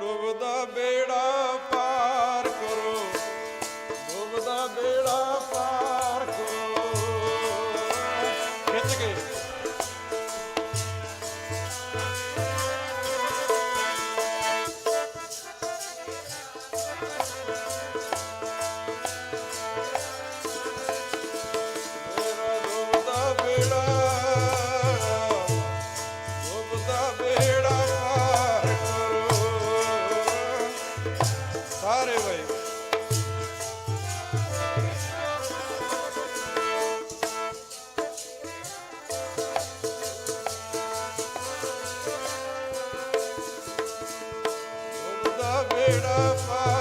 ਡੁੱਬਦਾ ਬੇੜਾ ਪਾਰ ਕਰੋ ਡੁੱਬਦਾ ਬੇੜਾ ਪਾਰ ਕਰੋ ਖਿੱਚ ਕੇ Thank you. अरे भाई बेड़ा पा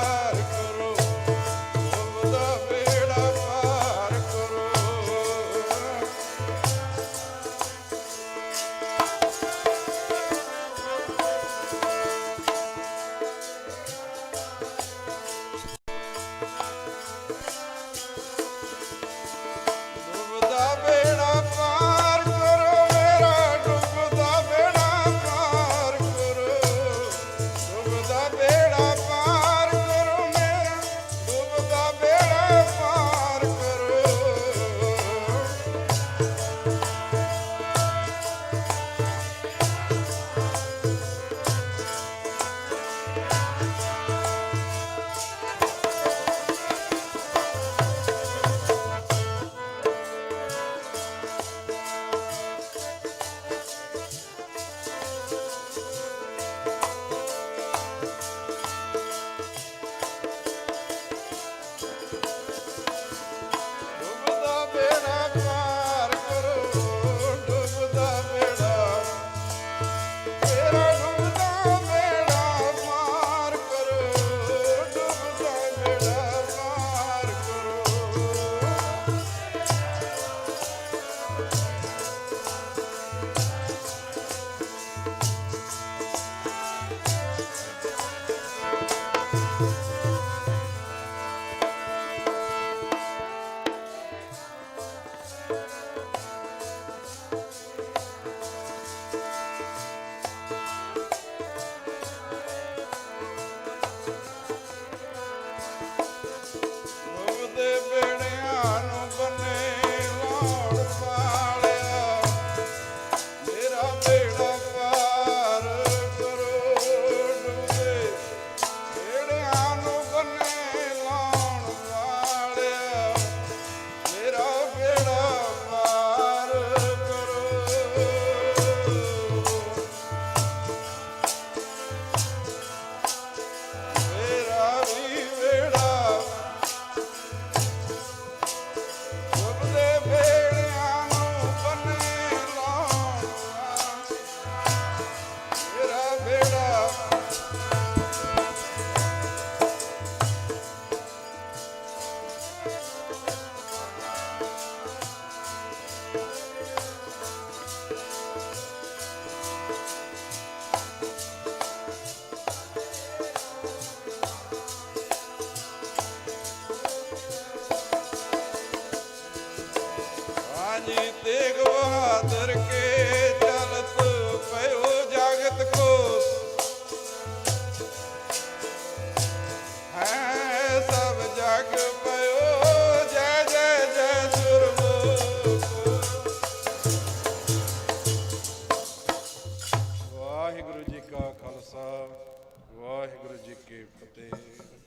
वाहगुरु जी की फतेह